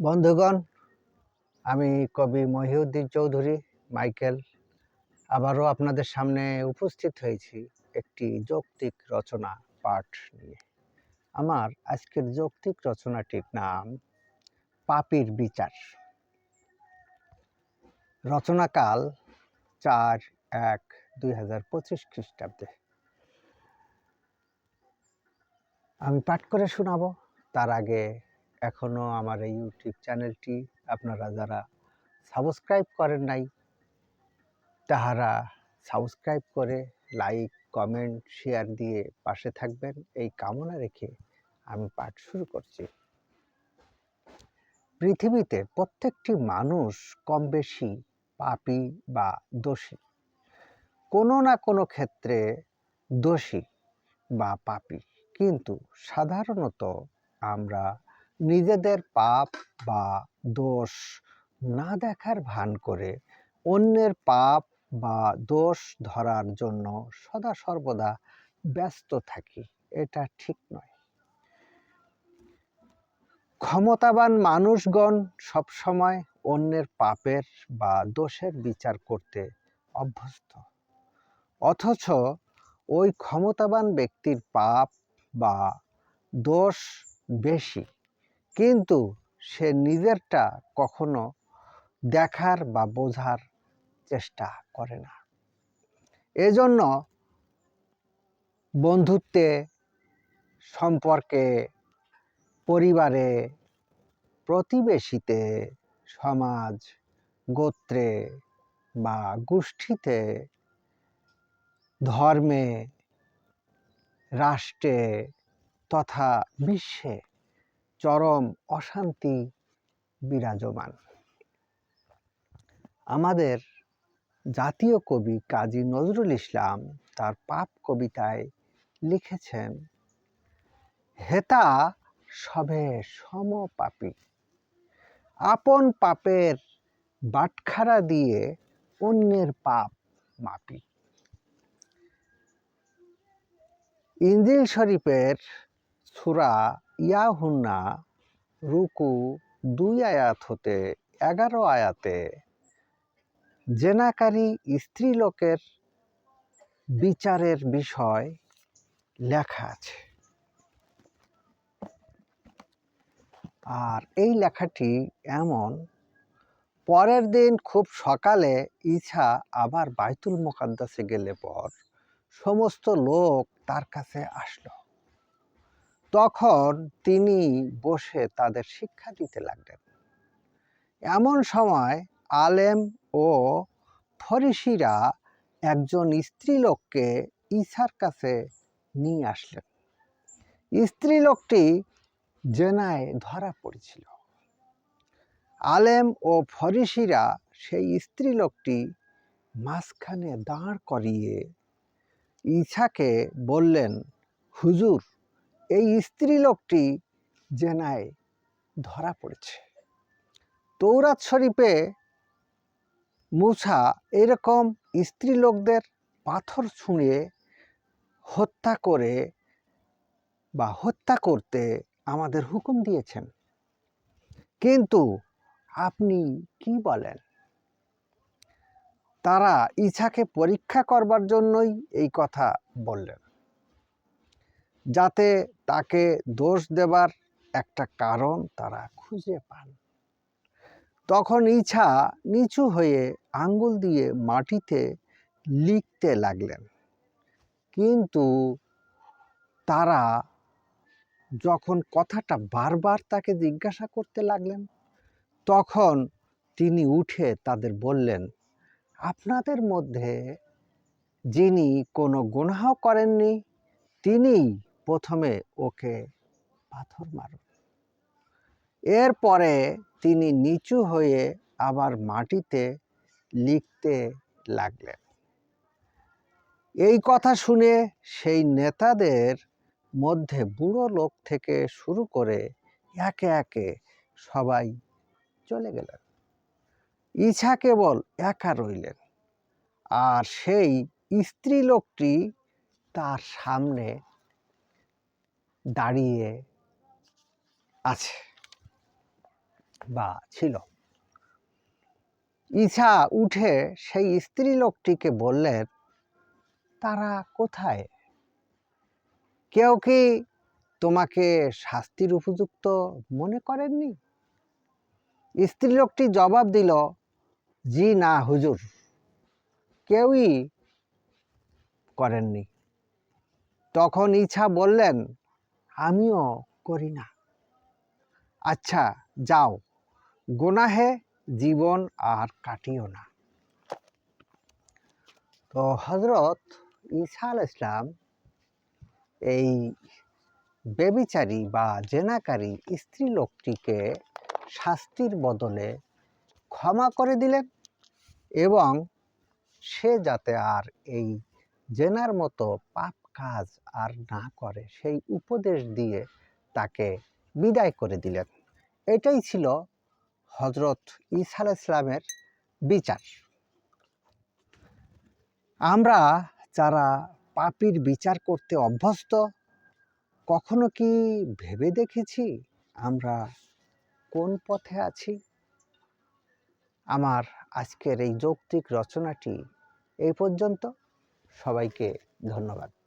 বন্ধুগণ, আমি কবি মহিউদ্দিন চৌধুরী, মাইকেল, আবারও আপনাদের সামনে উপস্থিত হয়েছি একটি যৌক্তিক রচনা পাঠ নিয়ে। আমার আজকের যৌক্তিক রচনাটির নাম পাপির বিচার। রচনাকাল চার এক দুই হাজার পঁচিশ খ্রিস্টাব্দে। আমি পাঠ করে শোনাব, তার আগে এখনও আমার এই ইউটিউব চ্যানেলটি আপনারা যারা সাবস্ক্রাইব করেন নাই, তাহারা সাবস্ক্রাইব করে লাইক কমেন্ট শেয়ার দিয়ে পাশে থাকবেন। এই কামনা রেখে আমি পাঠ শুরু করছি। পৃথিবীতে প্রত্যেকটি মানুষ কম বেশি পাপি বা দোষী। কোনো না কোনো ক্ষেত্রে দোষী বা পাপি। কিন্তু সাধারণত আমরা নিজেদের পাপ বা দোষ না দেখার ভান করে অন্যের পাপ বা দোষ ধরার জন্য সদা সর্বদা ব্যস্ত থাকি, এটা ঠিক নয়। ক্ষমতাবান মানুষগণ সবসময় অন্যের পাপের বা দোষের বিচার করতে অভ্যস্ত। অথচ ওই ক্ষমতাবান ব্যক্তির পাপ বা দোষ বেশি। কিন্তু সে নিজেরটা কখনো দেখার বা বোঝার চেষ্টা করে না। এজন্য বন্ধুত্বে, সম্পর্কে, পরিবারে, প্রতিবেশীতে, সমাজ, গোত্রে বা গোষ্ঠীতে, ধর্মে, রাষ্ট্রে তথা বিশ্বে চরম অশান্তি বিরাজমান। আমাদের জাতীয় কবি কাজী নজরুল ইসলাম তার পাপ কবিতায় লিখেছেন, হেতা সবে সম সমপাপী আপন পাপের বাটখারা দিয়ে অন্যের পাপ মাপি। ইঞ্জিল শরীফের সুরা ইয়াহুন্না রুকু দুই আয়াত হতে এগারো আয়াতে, জেনাকারী স্ত্রীলোকের বিচারের বিষয় লেখা আছে। আর এই লেখাটি এমন, পরের দিন খুব সকালে ইছা আবার বাইতুল মোকাদ্দাসে গেলে পর সমস্ত লোক তার কাছে আসলো। তখন তিনি বসে তাদের শিক্ষা দিতে লাগলেন। এমন সময় আলেম ও ফরিসিরা একজন স্ত্রীলোককে ঈশার কাছে নিয়ে আসলেন। স্ত্রীলোকটি জেনায় ধরা পড়েছিল। আলেম ও ফরিসিরা সেই স্ত্রীলোকটি মাঝখানে দাঁড় করিয়ে ঈশাকে বললেন, হুজুর এই স্ত্রীলোকটি জেনায় ধরা পড়েছে। তৌরাত শরীফে মুসা এরকম স্ত্রীলোকদের পাথর ছুঁড়ে হত্যা করে বা হত্যা করতে আমাদের হুকুম দিয়েছেন। কিন্তু আপনি কি বলেন? তারা ইছাকে পরীক্ষা করবার জন্যই এই কথা বললেন। যাতে তাকে দোষ দেবার একটা কারণ তারা খুঁজে পান। তখন ইছা নিচু হয়ে আঙ্গুল দিয়ে মাটিতে লিখতে লাগলেন। কিন্তু তারা যখন কথাটা বারবার তাকে জিজ্ঞাসা করতে লাগলেন, তখন তিনি উঠে তাদের বললেন, আপনাদের মধ্যে যিনি কোনো গুনাহ করেননি তিনি প্রথমে ওকে পাথর মারুন এরপরে তিনি নিচু হয়ে আবার মাটিতে লিখতে লাগলেন। এই কথা শুনে সেই নেতাদের মধ্যে বুড়ো লোক থেকে শুরু করে একে একে সবাই চলে গেলেন। ইছা কেবল একা রইলেন। আর সেই স্ত্রী লোকটি তার সামনে দাঁড়িয়ে আছে বা ছিল। ঈশা উঠে সেই স্ত্রী লোকটিকে বললেন, তারা কোথায়? কেউ কি তোমাকে শাস্তির উপযুক্ত মনে করেননি? স্ত্রী লোকটি জবাব দিল, জি না, হুজুর, কেউই করেননি। তখন ইছা বললেন আমিও করি না। আচ্ছা যাও। গোনাহে জীবন আর কাটিও না। তো হজরত ঈসা আল ইসলাম এই বেবিচারী বা জেনাকারী স্ত্রী লোকটিকে শাস্তির বদলে ক্ষমা করে দিলেন এবং সে যাতে আর এই জেনার মতো পাপ কাজ আর না করে সেই উপদেশ দিয়ে তাকে বিদায় করে দিলেন। এটাই ছিল হজরত আলাইহিস ইসলামের বিচার। আমরা যারা পাপির বিচার করতে অভ্যস্ত, কখনো কি ভেবে দেখেছি আমরা কোন পথে আছি? আমার আজকের এই যৌক্তিক রচনাটি এই পর্যন্ত। সবাইকে ধন্যবাদ।